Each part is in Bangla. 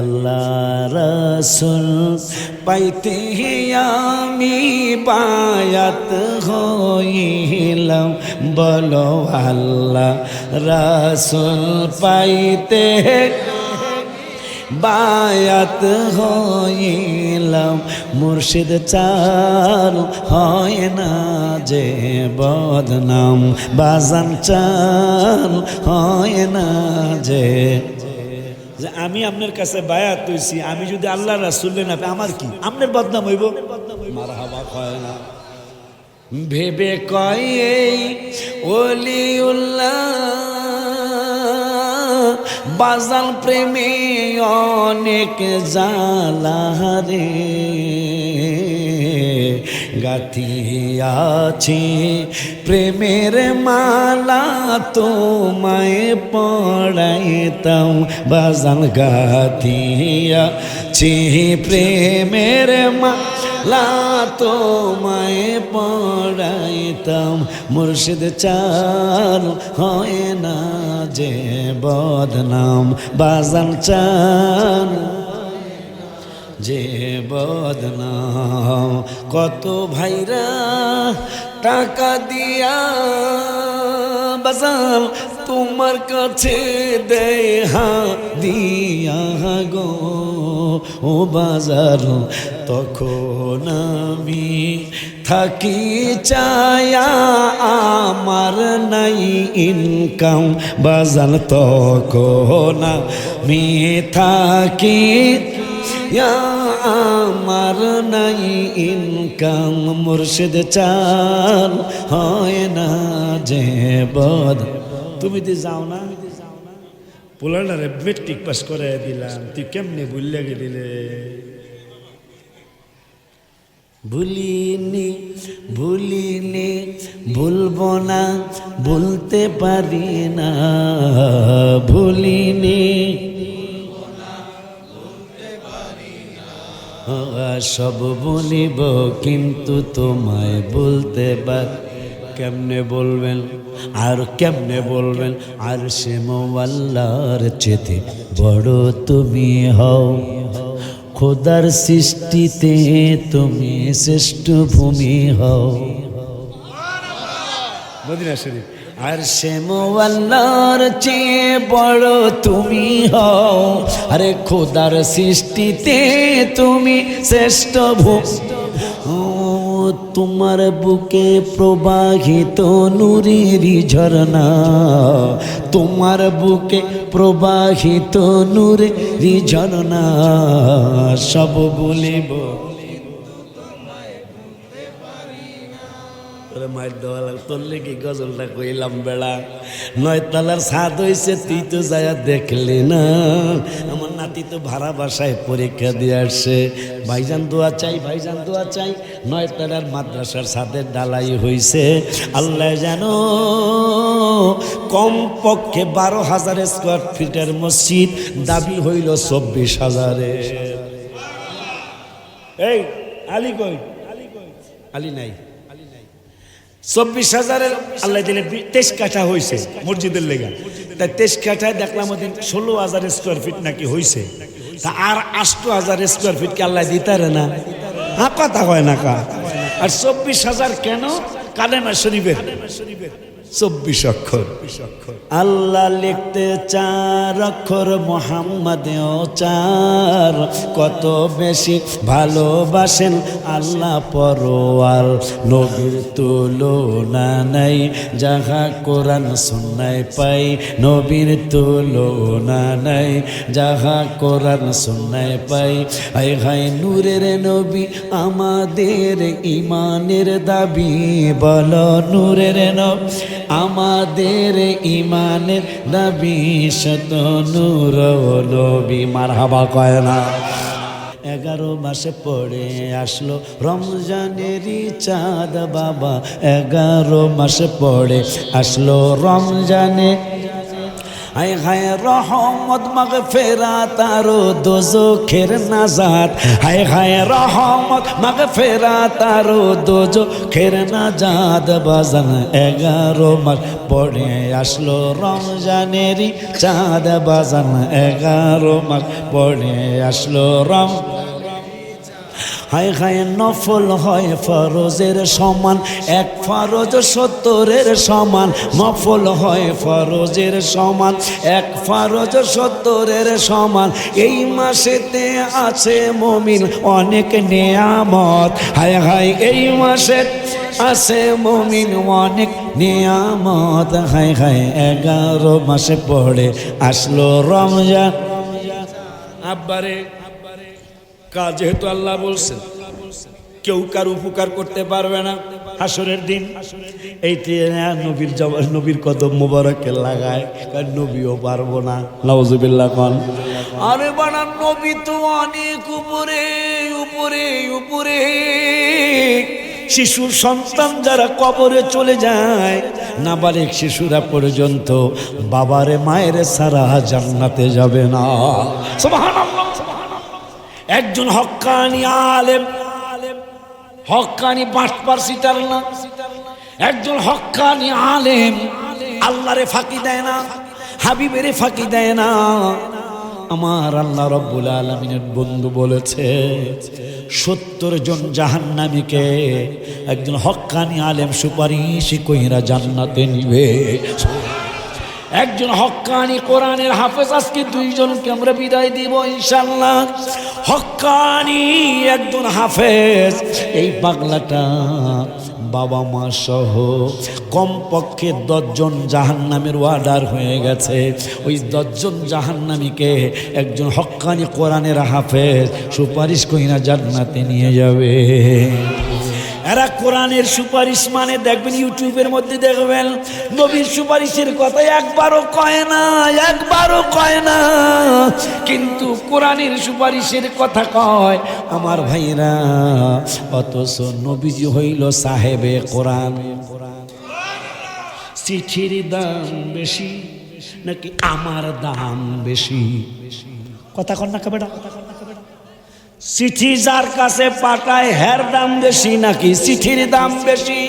আল্লাহ রসুল পাইতে আমি বায়াত হইলাম। বলো আল্লাহ রসুল পাইতে বায়াত হইলাম। মুর্শিদ চাল হয় না যে বদনাম। বাজান চাল হয় না যে আমি আপনার কাছে বায়াত হইছি, আমি যদি আল্লাহ রাসুল্লে না আমার কি? আপনার বদনাম হইব? মার হাবা কয় না। ভেবে কয় এই ওলি বাজাল প্রেমে অনেক জালাহারে গাথিয়াছি, প্রেমের মালা তোমায় পড়াইতাম। বাজাল গাথিয়াছি, প্রেমের মালা তোমায় পড়াইতাম। মুর্শিদ চাল হয় না যে বদনাম। বাজান চাল যে বদনাম, কত ভাইরা টাকা দিয়া বাজাল তোমার কাছে দেয় হা দিয়া গো। ও বাজার, তখন আমি থাকি চায়া ইনকাম বাজাল তখন আমি থাকি আমার নাই ইনকাম, মুর্শিদ চাল হয় না যে বদ। তুমি তো যাও না। পোলারে মেট্রিক পাস করে দিলাম, তুই কেমনে ভুললে গেলিলে ভুলিনি ভুলিনি, ভুলব না, ভুলতে পারি না। ভুলিনি সব বলিব, কিন্তু তোমায় বলতে পার। কেমনে বলবেন, আর কেমনে বলবেন? আর সে মোয়াল্লার চেতে বড় তুমি হও। খোদার সৃষ্টিতে তুমি শ্রেষ্ঠ ভূমি হও। মদিনা শরীফ। আর সে মোয়াল্লার চেয়ে বড় তুমি হও। আরে খোদার সৃষ্টিতে তুমি শ্রেষ্ঠ ভূ ও, তোমার বুকে প্রবাহিত নুরেরই ঝরনা। তোমার বুকে প্রবাহিত নুরেরই ঝরনা সব বলিব। মায়ের দেওয়া লাগ তোর লেগে গজলটা কইলাম বেড়া। নয় তালার সাদ হয়েছে তুই তো যায়া দেখলি না। আমার নাতি তো ভাড়া বাসায় পরীক্ষা দিয়ে আসছে। ভাইজান দোয়া চাই, ভাইজান দোয়া চাই নয় তালার মাদ্রাসার সাদের ডালাই হয়েছে আল্লাহ জানো কমপক্ষে বারো হাজার স্কোয়ার ফিটের মসজিদ, দাবি হইল চব্বিশ হাজারে। এই, আলী কই? আলী নাই। চব্বিশ হাজারের আল্লাহ দিলে তেইশ কাঠা হয়েছে মসজিদের লেগা। তাই তেইশ কাঠায় দেখলাম ওদিন ষোলো হাজার স্কোয়ার ফিট নাকি হয়েছে তা আর আষ্ট হাজার স্কোয়ার ফিট কি আল্লাহ দিতারে না? হ্যাঁ কথা হয় না কা। আর চব্বিশ হাজার কেন? কালেমা শরীফের। চব্বিশ অক্ষর। আল্লাহ লিখতে চার অক্ষর মোহাম্মদ চার। কত বেশি ভালোবাসেন আল্লাহ পরোয়াল নবীর তুলনা নাই, যাহা কোরআন সুন্নায় পাই। নবীর তুলনা নাই, যাহা কোরআন সুন্নায় পাই। আই হাই নূরের নবী আমাদের ইমানের দাবি। বল নূরের নবী আমাদের ইমানের দাবি শত নূর নবী মার হাবা কয় না। এগারো মাসে পড়ে আসলো রমজানেরই চাঁদ বাবা, এগারো মাসে পড়ে আসলো রমজানে হায় হায় রহমত, মাগ ফেরা তারো দোজখের নাজাত। হায় হায় রহমত, মাগ ফেরা তারো দোজখের নাজাত। বাজান এগারো মাস পড়ে আসলো রমজানেরই চাঁদ। বাজান এগারো মাস পড়ে আসলো রম হায় হায় নফল হয় ফরজের সমান, এক ফরজ সত্তরের সমান, নফল হয় ফরজের সমান, এক ফরজ সত্তরের সমান। এই মাসেতে আছে মমিন অনেক নেয়ামত, হায় হায় এই মাসে আছে মমিন অনেক নিয়ামত। হায় হায় এগারো মাসে পড়ে, আসলো রমজান। আব্বারে কাজ যেহেতু আল্লাহ বলছেন, কেউ কার উপকার করতে পারবে না হাসরের দিন। এই নবীর জবান নবীর কদম মোবারকে লাগায় কার নবীও পারব না। নওয়াজুবিল্লাহ খান। আরে বানা নবী তো অনেক উপরে উপরে উপরে। শিশুর সন্তান যারা কবরে চলে যায়, নাবালিক শিশুরা পর্যন্ত বাবারে, মায়ের সারা জান্নাতে যাবে না। সুবহানাল্লাহ। একজন হক্কানি আলেম। হক্কানি বাটপার সিটার না। একজন হক্কানি আলেম। আল্লাহরে ফাঁকি দেয় না, হাবিবেরে ফাঁকি দেয় না। আমার আল্লাহ রব্বুল আলমিনের বন্ধু বলেছে, সত্তর জন জাহান্নামীকে একজন হক্কানি আলেম সুপারিশ কইরা জান্নাতে নিবে। একজন হক্কানি কোরআনের হাফেজ, আজকে দুইজনকে আমরা বিদায় দিব ইনশাল্লাহ হক্কানি একজন হাফেজ, এই পাগলাটা বাবা মা সহ কমপক্ষে দশজন জাহান্নামের ওয়ার্ডার হয়ে গেছে। ওই দশজন জাহান্নামীকে একজন হক্কানি কোরআনের হাফেজ সুপারিশ কইনা জান্নাতে নিয়ে যাবে। এরা কোরআনের সুপারিশ মানে দেখবেন ইউটিউবের মধ্যে দেখবেন নবীর সুপারিশের কথা একবারও কয় না, একবারও কয় না। কিন্তু কোরআনের সুপারিশের কথা কয়, আমার ভাইরা, অথচ নবীজি হইল সাহেবে কোরআন। চিঠির দাম বেশি নাকি আমার দাম বেশি? কথা কন না কেবেটা কথা চিঠি যার কাছে পাঠায় হের দাম বেশি নাকি? চিঠির দাম বেশি।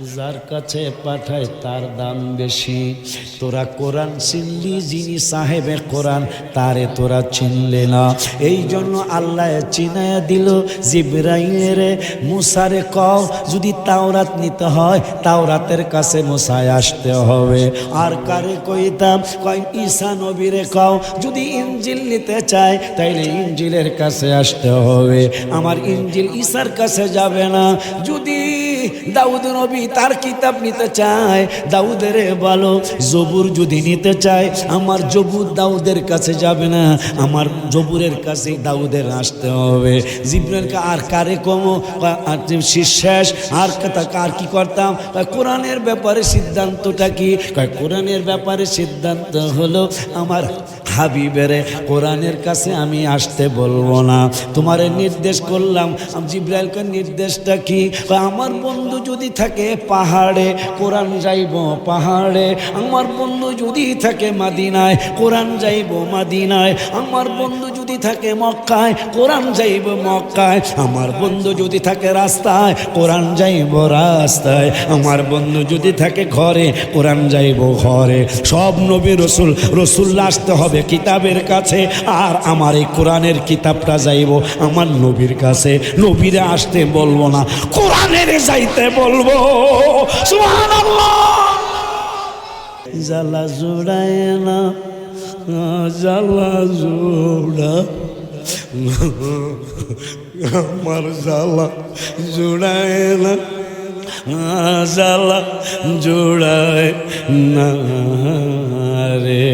যার কাছে পাঠায় তার দাম বেশি। তোরা কোরআন চিনলি যিনি সাহেবে কোরআন, তারে তোরা চিনলে না। এই জন্য আল্লাহ চিনায়া দিল, জিব্রাইলের মুসারে কও, যদি তাওরাত নিতে হয়, তাওরাতের কাছে মুসায় আসতে হবে। আর কারে কইতাম? কয়, ঈসা নবীরে কও, যদি ইঞ্জিল নিতে চায়, তাইলে ইঞ্জিলের কাছে আসতে হবে। আমার ইঞ্জিল ঈসার কাছে যাবে না। যদি দাউদ নবী তার কিতাব নিতে চায়। দাউদের বলো, জবুর যদি নিতে চায়, আমার জবুর দাউদের কাছে যাবে না। আমার জবুরের কাছে দাউদের আসতে হবে। জিব্রাইলকে আর কারে কমো? শেষ, আর কার কি করতাম? কোরআনের ব্যাপারে সিদ্ধান্তটা কি? কোরআনের ব্যাপারে সিদ্ধান্ত হলো আমার হাবিবেরে, কোরআনের কাছে আমি আসতে বলব না। তোমারে নির্দেশ করলাম জিব্রাইলকে নির্দেশটা কি? আমার বন্ধু যদি থাকে পাহাড়ে, কোরআন যাইব পাহাড়ে। আমার বন্ধু যদি থাকে মাদিনায়, কোরআন যাইব মাদিনায়। আমার বন্ধু যদি থাকে মক্কায়, কোরআন যাইব মক্কায়। আমার বন্ধু যদি থাকে রাস্তায়, কোরআন যাইব রাস্তায়। আমার বন্ধু যদি থাকে ঘরে, কোরআন যাইব ঘরে। সব নবী রসুল রসুল্লা আসতে হবে কিতাবের কাছে, আর আমার এই কোরআনের কিতাবটা যাইব আমার নবীর কাছে। নবীরে আসতে বলব না, কোরআনের যাইতে বলব। জ্বালা জোড়ায় না, জ্বালা জোড়া। আমার জ্বালা জোড়ায় না। জ্বালা জোড়ায় না রে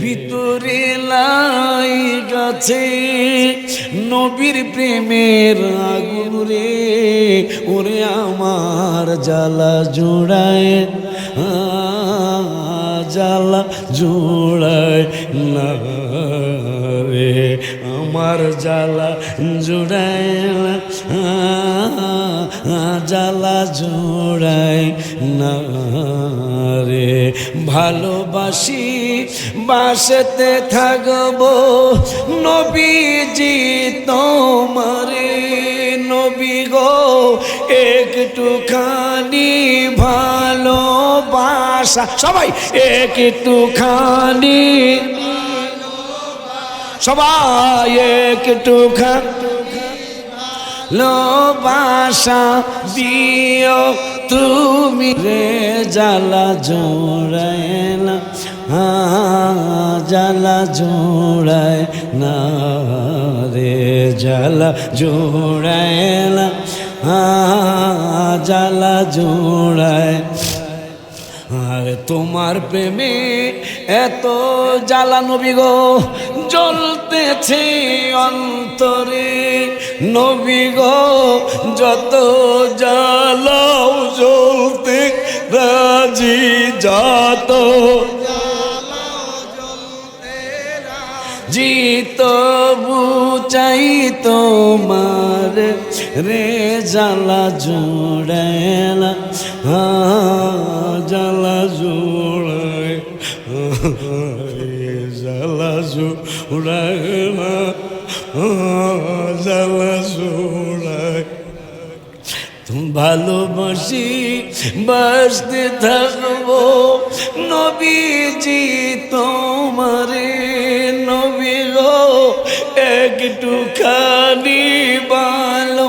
ভিতরে লাই গেছে নবীর প্রেমের আগুন রে। ওরে আমার জ্বালা জোড়ায় জ্বালা জোড়ায় না রে আমার জ্বালা জোড়ায় না জ্বালা জোড়ায় না রে। ভালোবাসি, বাসতে থাকব। নবীজি তোমারে, নবী গো, একটুখানি ভালোবাসা। সবাই, একটুখানি সবাই, একটুখানি ভালোবাসা দিও, তুমি রে জ্বালা জোড়ায় না জ্বালা জোড়ায় না রে, জ্বালা জোড়ায় না জ্বালা জোড়ায়। আর তোমার প্রেমে এত জ্বালা নবী গো, জ্বলতেছে অন্তরে। নবী গো, যত জ্বালাও জ্বলতে রাজি, যত জিত বুচাই তোমার রে জ্বালা জোড়ায়লা জ্বালা জোড়ায় জ্বালা জোড়ায় জ্বালা জোড়ায় ভালোবাসি, বাসতে থাকব। নবীজি তোমারে নবী গো একটুখানি ভালো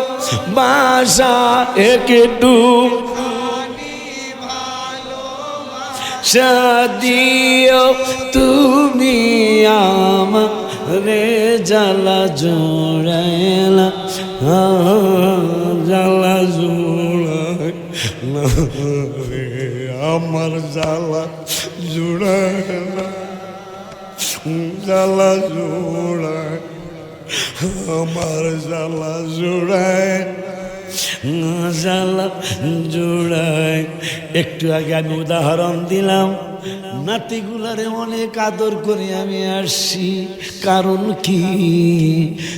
বাসা, একটু সাদিও তুমি আমারে জ্বালা জোড়ায় না রে, আমার জ্বালা জোড়ায় না জ্বালা জোড়ায় আমার জ্বালা জোড়ায় জ্বালা জোড়ায় একটু আগে আমি উদাহরণ দিলাম। নাতিগুলারে অনেক আদর করে আমি আসছি। কারণ কি?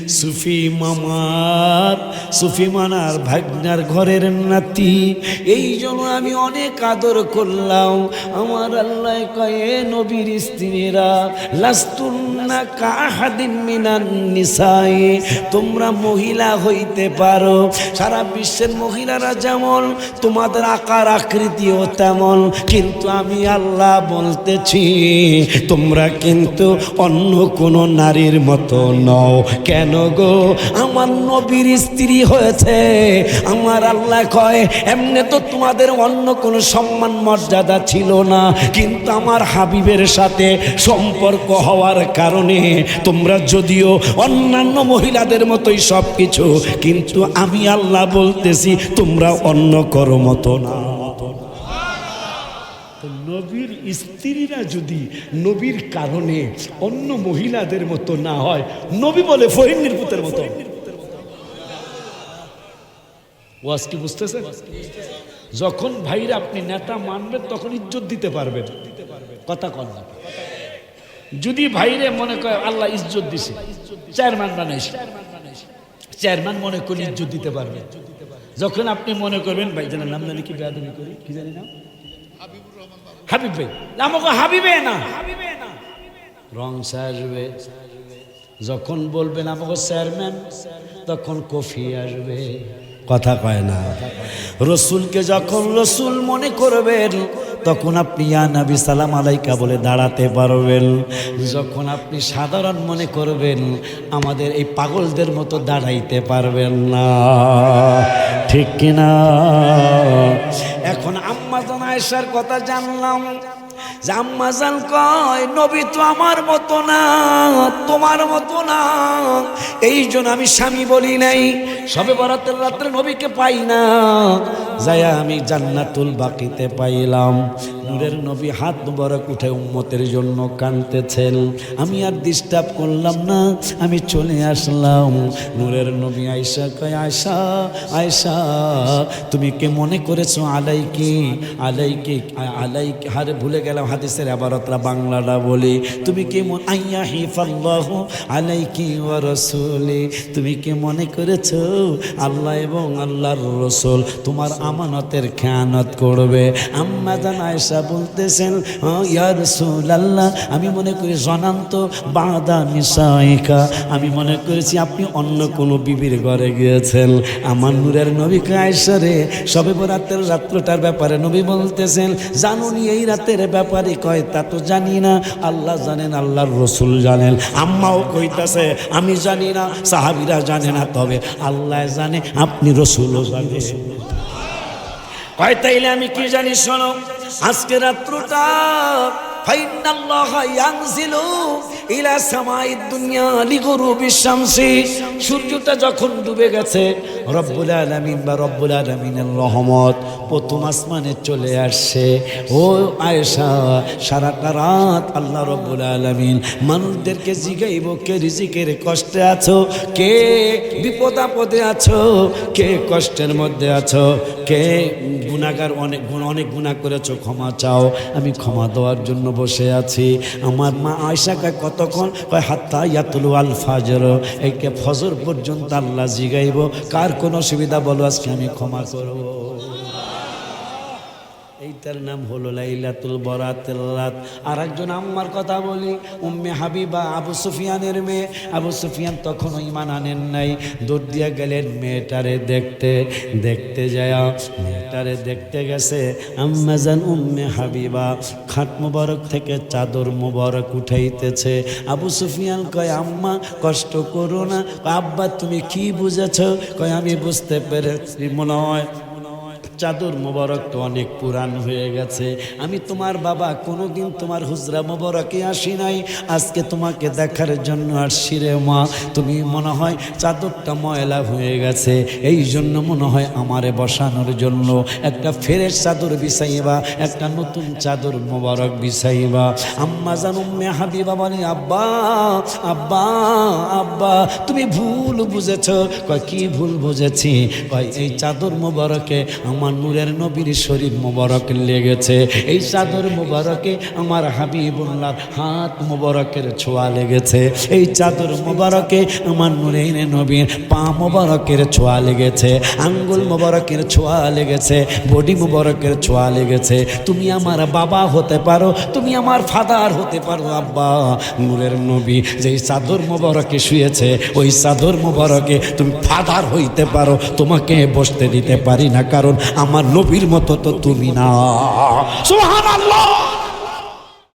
সুফি মামার, সুফি মানার ভাগনার ঘরের নাতি। এই জন্য আমি অনেক আদর করলাম। আমার আল্লাহ কয়ে নবীর স্ত্রীরা লাস্তুন্না কাহাদিন মিনান নিসাই। তোমরা মহিলা হইতে পারো। সারা বিশ্বের মহিলারা যেমন, তোমাদের আকার আকৃতিও তেমন। কিন্তু আমি আল্লাহ বলতেছি, তোমরা কিন্তু অন্য কোনো নারীর মতো নও। কেন গো? আমার নবীর স্ত্রী হয়েছে। আমার আল্লাহ কয়, এমনি তো তোমাদের অন্য কোনো সম্মান মর্যাদা ছিল না। কিন্তু আমার হাবিবের সাথে সম্পর্ক হওয়ার কারণে তোমরা যদিও অন্যান্য মহিলাদের মতোই সব কিছু কিন্তু আমি আল্লাহ বলতেছি, তোমরা অন্য করো মতো না তো নবীর স্ত্রীরা যদি নবীর কারণে অন্য মহিলাদের মতো না হয়, নবী বলে ফহিনীর পুতের মতো। যখন ভাইরা আপনি নেতা মানবেন, তখন ইজ্জত দিতে পারবেন। কথা কন না। যদি ভাইরে মনে করে আল্লাহ ইজ্জত দিছে, চেয়ারম্যান বানাইছে, চেয়ারম্যান মনে করলে ইজ্জত দিতে পারবে। যখন আপনি মনে করবেন, ভাই জানেন নাম জানি কি, বেয়াদবি করি, কি জানি না হাবিব। ভাই আমাকে হাবিবে না। রং আসবে যখন বলবেন আমাকে চেয়ারম্যান তখন কফি আসবে। কথা কয় না। রসুলকে যখন রসুল মনে করবেন তখন আপনি ইয়া নবী সালাম আলাইকা বলে দাঁড়াতে পারবেন। যখন আপনি সাধারণ মনে করবেন আমাদের এই পাগলদের মতো দাঁড়াইতে পারবেন না। ঠিক কিনা? এখন আয়েশার কথা জানলাম। জাম্মাজাল কয়, নবী তো আমার মতো না, তোমার মতো না। এই জন্য আমি স্বামী বলি নাই। সবে বরাতের রাত্রে নবীকে পাই না। যাই আমি জান্নাতুল বাকিতে পাইলাম। নূরের নবী হাত বরক উঠে উম্মতের জন্য কানতেছেন আমি আর ডিস্টার্ব করলাম না, আমি চলে আসলাম। নূরের নবী আয়সা কয় আয়সা আয়সা তুমি কে মনে করেছ আলাইকি? আলাইকি আলাইকি? হারে ভুলে গেলাম হাদিসের আবারতরা বাংলাটা বলি। তুমি কি মন, আইয়া হিফাল্লাহ আলাইকি ওয়া রাসূলি? তুমি কে মনে করেছ আল্লাহ এবং আল্লাহর রসুল? তোমার আমানতের খেয়ানত করবে। আম্মা জান আয়েশা বলতেছেন "হ্যাঁ, ইয়া রাসূলুল্লাহ আমি মনে করি জনান্ত বাদা নিসাইকা। আমি মনে করেছি আপনি অন্য কোনো বিবির ঘরে গিয়েছেন। আমার নূরের নবী কায়সারে সবে বরাতের রাত্রটার ব্যাপারে নবী বলতেছেন জানুনি এই রাতের ব্যাপারে কয় তা তো জানি না। আল্লাহ জানেন আল্লাহর রসুল জানেন। আম্মাও কইতাছে আমি জানি না সাহাবিরা জানে না। তবে আল্লাহ জানে আপনি রসুলও জানে কয় তাইলে আমি কি জানি শোনো? আজকে রাত্রটা ডুবে গেছে, রব্বুল বা আলামিনের চলে আসছে। ও আয়েশা আল্লাহ মানুষদেরকে জিগাইব, কে রিজিকের কষ্টে আছো, কে বিপদ আপদে আছো, কে কষ্টের মধ্যে আছো, কে গুণাগার অনেক অনেক গুণা করেছ, ক্ষমা চাও। আমি ক্ষমা দেওয়ার জন্য বসে আছি। আমার মা আয়সাকে কতক্ষণ কয়, হাত্তা ইয়াতুল আল ফাজর। একে ফজর পর্যন্ত আল্লাহ জিগাইব। কার কোনো সুবিধা বলো, আজকে আমি ক্ষমা করব। এইটার নাম হলো লাইলাতুল বরাতের রাত। আর একজন আম্মার কথা বলি, উম্মে হাবিবা আবু সুফিয়ানের মেয়ে। আবু সুফিয়ান তখনও ইমান আনেন নাই। দৌড় দিয়া গেলেন মেয়েটারে দেখতে। দেখতে যায় মেয়েটারে দেখতে গেছে আম্মাজান উম্মে হাবিবা, খাট মুবারক থেকে চাদর মুবারক উঠাইতেছে। আবু সুফিয়ান কয়, আম্মা, কষ্ট করো না। আব্বা, তুমি কি বুঝেছ? কয়, আমি বুঝতে পেরেছি মনে হয় চাদর মোবারক তো অনেক পুরান হয়ে গেছে। আমি তোমার বাবা, কোনোদিন তোমার হুজরা মোবারকে আসি নাই। আজকে তোমাকে দেখার জন্য আসছি রে মা। তুমি মনে হয় চাদরটা ময়লা হয়ে গেছে। এই জন্য মনে হয় আমারে বসানোর জন্য একটা ফেরের চাদর বিছাইবা, একটা নতুন চাদর মোবারক বিছাইবা। আম্মা জানুম্মে হাবিবা বলে, আব্বা আব্বা আব্বা, তুমি ভুল বুঝেছ। কয়, কি ভুল বুঝেছি? কয়, এই চাদর মোবারকে আমার নূরের নবীর শরীর মোবারক লেগেছে, এই চাদর মোবারকে আমার হাবিবুল্লাহ হাত মোবারকের ছোঁয়া লেগেছে, এই চাদর মোবারকে আমার নূরের নবীর পা মোবারকের ছোঁয়া লেগেছে, আঙ্গুল মোবারকের ছোঁয়া লেগেছে, বডি মোবারকের ছোঁয়া লেগেছে, তুমি আমার বাবা হতে পারো, তুমি আমার ফাদার হতে পারো, আব্বা। নূরের নবী যেই চাদর মোবারকে শুয়েছে, ওই চাদর মোবারকে তুমি ফাদার হইতে পারো, তোমাকে বসতে দিতে পারি না, কারণ আমার নবীর মতো তো তুমি না। সুবহানাল্লাহ।